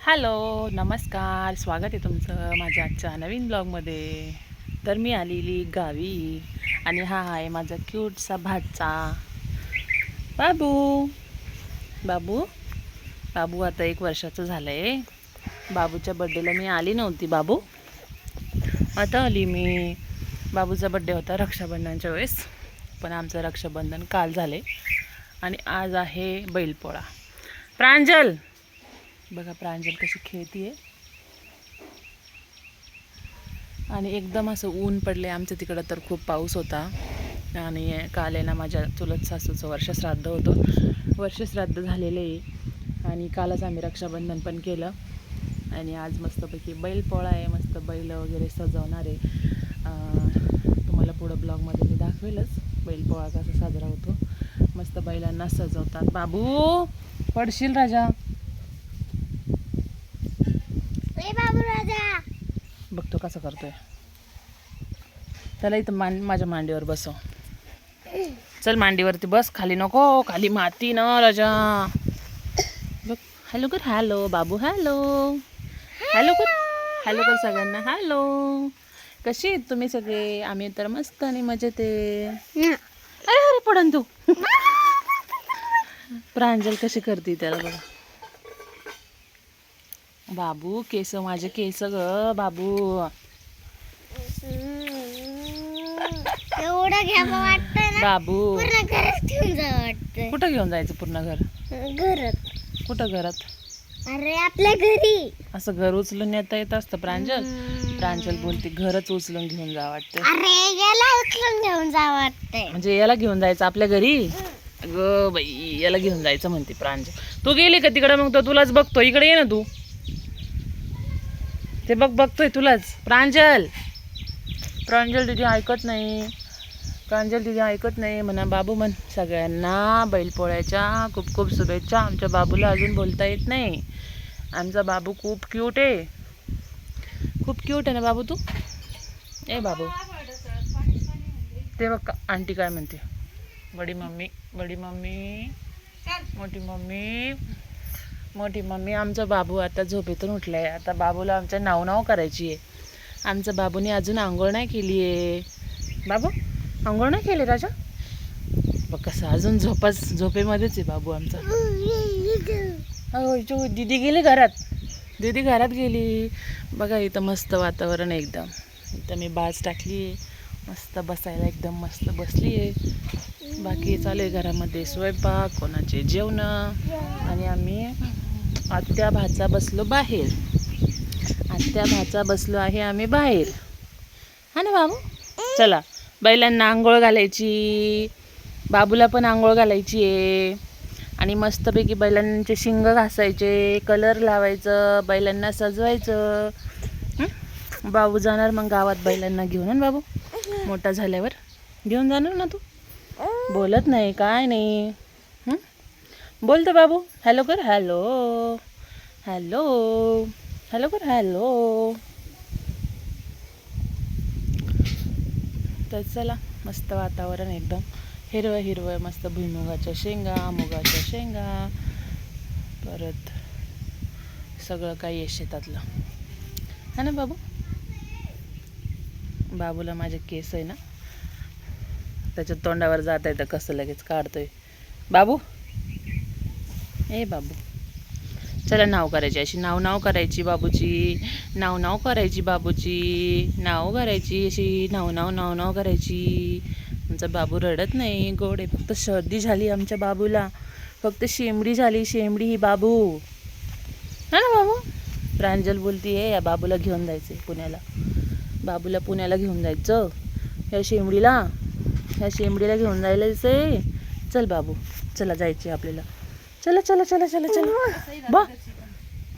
Hello नमस्कार. स्वागत आहे तुमचं माझ्या आजच्या नवीन ब्लॉगमध्ये. तर मी आलेली गावी आणि हा आहे माझा क्यूटसा भातचा बाबू. बाबू. बाबू आता एक वर्षाचं झालं आहे बाबूच्या बड्डेला मी आली नव्हती बाबू. आता आली मी. बाबूचा बड्डे होता रक्षाबंधनच्या वेळेस पण आमचं रक्षाबंधन काल झाले आणि आज आहे बैलपोळा. प्रांजल! बघा प्रांजल कशी खेळतीये. आणि एकदम असं ऊन पडले आमच्या तिकडं तर खूप पाऊस होता. आणि काल आहे ना माझ्या चुलत सासूचं वर्षश्राद्ध होतं. वर्षश्राद्ध झालेलं आहे. आणि कालच आम्ही रक्षाबंधन पण केलं. आणि आज मस्तपैकी बैल पोळा आहे. मस्त बैल वगैरे सजवणार आहे. तुम्हाला पुढं ब्लॉगमध्ये मी दाखवेलच. बैल पोळा कसा साजरा होतो. मस्त बैलांना सजवतात. बाबू पडशील राजा. बघतो कसं करतोय. त्याला इथं मान माझ्या मांडीवर बसव. चल मांडीवरती बस खाली नको खाली माती ना राजा. बघ हॅलो कर हॅलो बाबू हॅलो. हॅलो कर हॅलो कर सगळ्यांना हॅलो. कशी आहेत तुम्ही सगळे? आम्ही तर मस्त आणि मजेत आहे. अरे अरे पडन तू. प्रांजल कशी करते त्याला बघा. बाबू केस माझे केस ग बाबू. एवढं वाटतं ना बाबू. पूर्ण घरात ठेवून जा वाटतं कुठं घेऊन जायचं पूर्ण घर? घरात. कुठं घरात? अरे आपल्या घरी. असं घर उचलून येता येत असतं प्रांजल. प्रांजल बोलते घरच उचलून घेऊन जा वाटतं अरे याला उचलून घेऊन जा वाटतंय. म्हणजे याला घेऊन जायचं आपल्या घरी? ग बाई याला घेऊन जायचं म्हणते प्रांजल. तू गेली का तिकडे? मग तो तुलाच बघतो. इकडे ये ना तू. ते बघ बघतोय तुलाच. प्रांजल. प्रांजल तुझी ऐकत नाही. प्रांजल तुझी ऐकत नाही. म्हणा बाबू म्हण सगळ्यांना बैलपोळ्याच्या खूप खूप शुभेच्छा. आमच्या बाबूला अजून बोलता येत नाही. आमचा बाबू खूप क्यूट आहे. खूप क्यूट आहे ना बाबू तू? ए बाबू. ते बघ का- आंटी काय म्हणते? बडी मम्मी बडी मम्मी मोठी मम्मी. मोठी मम्मी आमचा बाबू आता झोपेतून उठलाय. आता बाबूला आमच्या नाव नाव करायची आहे. आमच्या बाबूने अजून आंघोळ नाही केली आहे. बाबू आंघोळ नाही केली राजा? बघ कसं अजून झोपाच झोपेमध्येच आहे बाबू आमचा. हो जो दीदी गेली घरात. दीदी घरात गेली. बघा इथं मस्त वातावरण आहे एकदम. इथं मी बाज टाकली आहे. मस्त बसायला एकदम मस्त बसली आहे. बाकी चालू आहे घरामध्ये स्वयंपाक कोणाचे जेवणं आणि आम्ही आत्या भाचा बसलो बाहेर. आत्या भाचा बसलो आहे आम्ही बाहेर. हा ना बाबू? चला बैलांना आंघोळ घालायची. बाबूला पण आंघोळ घालायची आहे. आणि मस्तपैकी बैलांचे शिंग घासायचे कलर लावायचं बैलांना सजवायचं. बाबू जाणार मग गावात बैलांना घेऊन. बाबू? मोठा झाल्यावर. घेऊन जाणार ना तू? बोलत नाही काय नाही. बोल बोलतो बाबू. हॅलो कर हॅलो हॅलो हॅलो कर हॅलो तर चला मस्त वातावरण एकदम. हिरवं हिरवं मस्त भुईमुगाच्या शेंगा मुगाच्या शेंगा. परत सगळं काही आहे शेतातलं. हा ना बाबू? बाबूला माझे केस आहे ना. त्याच्या तोंडावर जात आहे तर कसं लगेच काढतोय. बाबू? ए बाबू. चला नाव करायची. अशी नाव नाव करायची बाबूची. नाव नाव करायची बाबूची. नाव करायची. अशी नाव नाव नाव नाव करायची. आमचा बाबू रडत नाही. गोड आहे. फक्त सर्दी झाली आमच्या बाबूला. फक्त शेंबडी झाली. शेंबडी ही बाबू. हा ना बाबू? प्रांजल बोलती आहे या बाबूला घेऊन जायचं पुण्याला. बाबूला पुण्याला घेऊन जायचं. या शेंबडीला. ह्या शेंबडीला घेऊन जायलाच आहे चल बाबू. चला जायचे आपल्याला. चला चला चला चला चला बा